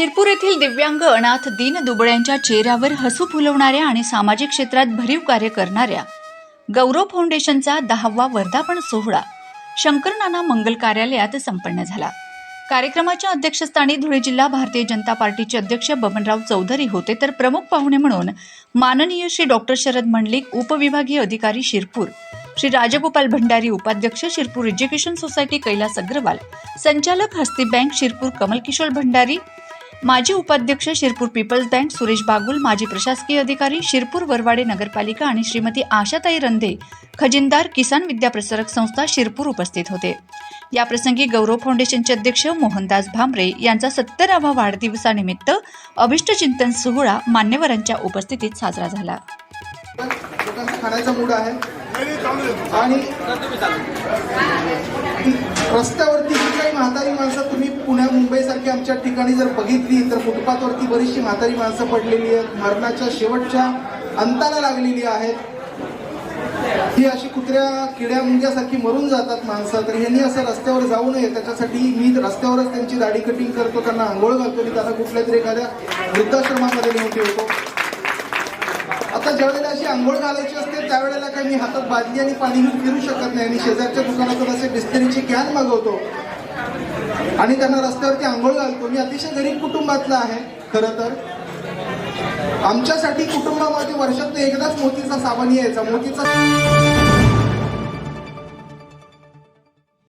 शिरपूर येथील दिव्यांग अनाथ दीन दुबळ्यांच्या चेहऱ्यावर हसू फुलवणाऱ्या आणि सामाजिक क्षेत्रात भरीव कार्य करणाऱ्या गौरव फाउंडेशनचा दहावा वर्धापन सोहळा शंकर नाना मंगल कार्यालयात संपन्न झाला. कार्यक्रमाच्या अध्यक्षस्थानी धुळे जिल्हा भारतीय जनता पार्टीचे अध्यक्ष बबनराव चौधरी होते तर प्रमुख पाहुणे म्हणून माननीय श्री डॉक्टर शरद मंडलिक उपविभागीय अधिकारी शिरपूर श्री राजगोपाल भंडारी उपाध्यक्ष शिरपूर एज्युकेशन सोसायटी कैलास अग्रवाल संचालक हस्ती बँक शिरपूर कमलकिशोर भंडारी माजी उपाध्यक्ष शिरपूर पीपल्स बँक सुरेश बागुल माजी प्रशासकीय अधिकारी शिरपूर वरवाडे नगरपालिका आणि श्रीमती आशाताई रंधे खजिनदार किसान विद्या प्रसारक संस्था शिरपूर उपस्थित होते. याप्रसंगी गौरव फाउंडेशनचे अध्यक्ष मोहनदास भामरे यांचा सत्तरावा वाढदिवसानिमित्त अभिष्टचिंतन सोहळा मान्यवरांच्या उपस्थितीत साजरा झाला. आणि रस्त्यावरती म्हातारी माणसं तुम्ही पुण्या मुंबईसारख्या आमच्या ठिकाणी जर बघितली तर फुटपाथवरती बरीचशी म्हातारी माणसं पडलेली आहेत. मरणाच्या शेवटच्या अंताला लागलेली आहेत. ही अशी कुत्र्या किड्या मुंग्यासारखी मरून जातात माणसं. तर ह्यांनी असं रस्त्यावर जाऊ नये. त्याच्यासाठी मी रस्त्यावरच त्यांची दाढी कटिंग करतो. त्यांना आंघोळ घालतो. मी त्यांना कुठल्या तरी एखाद्या वृद्धाश्रमामध्ये नेऊन ठेवतो. आता ज्यावेळेला अशी आंघोळ घालायची असते त्यावेळेला काही मी हातात बादली आणि पाणी घेऊन फिरू शकत नाही. आणि शेजारच्या दुकानातून असे बिस्तरीची कॅन मागवतो. आणि त्यांना रस्त्यावरती आंघोळ घालतो. मी अतिशय गरीब कुटुंबातला आहे खरं तर. आमच्यासाठी कुटुंबामध्ये वर्षात एकदाच मोतीचा साबण यायचा. मोतीचा